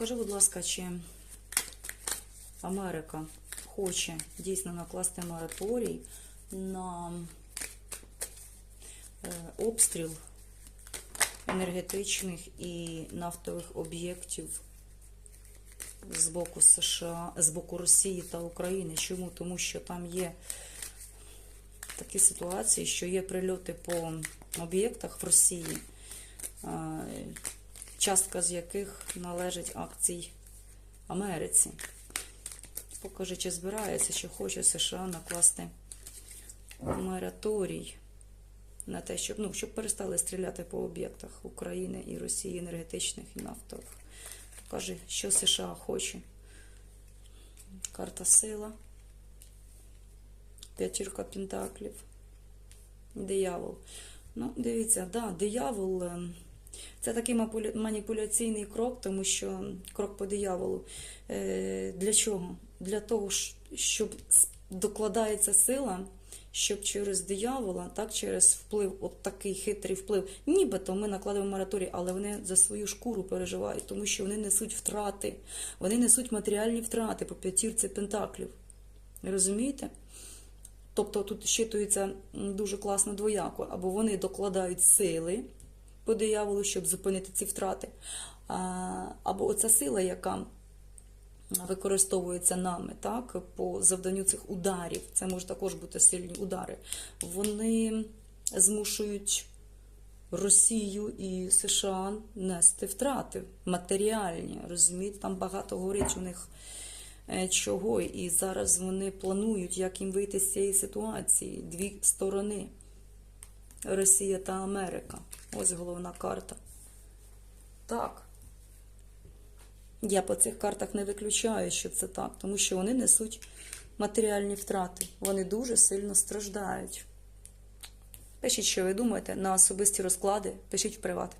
Скажи, будь ласка, чи Америка хоче дійсно накласти мораторій на е, обстріл енергетичних і нафтових об'єктів з боку США, з боку Росії та України. Чому? Тому що там є такі ситуації, що є прильоти по об'єктах в Росії, е, частка з яких належить акцій Америці. Покажи, чи збирається, чи хоче США накласти мораторій на те, щоб, ну, щоб перестали стріляти по об'єктах України і Росії, енергетичних і нафтових. Покажи, що США хоче. Карта сила. П'ятірка пентаклів. Диявол. Ну, дивіться, да, диявол е, це такий маніпуляційний крок, тому що крок по дияволу. Е, Для чого? Для того, щоб докладається сила, щоб через диявола, так, через вплив, от такий хитрий вплив, нібито ми накладемо мораторій, але вони за свою шкуру переживають, тому що вони несуть втрати, вони несуть матеріальні втрати по п'ятірці пентаклів. Розумієте? Тобто тут щитується дуже класно двояко, або вони докладають сили по дияволу, щоб зупинити ці втрати, або оця сила, яка використовується нами, так, по завданню цих ударів, це може також бути сильні удари, вони змушують Росію і США нести втрати матеріальні, розумієте, там багато горить у них е, чого, і зараз вони планують, як їм вийти з цієї ситуації. Дві сторони Росія та Америка. Ось головна карта. Так. Я по цих картах не виключаю, що це так, тому що вони несуть матеріальні втрати. Вони дуже сильно страждають. Пишіть, що ви думаєте на особисті розклади, пишіть в приват.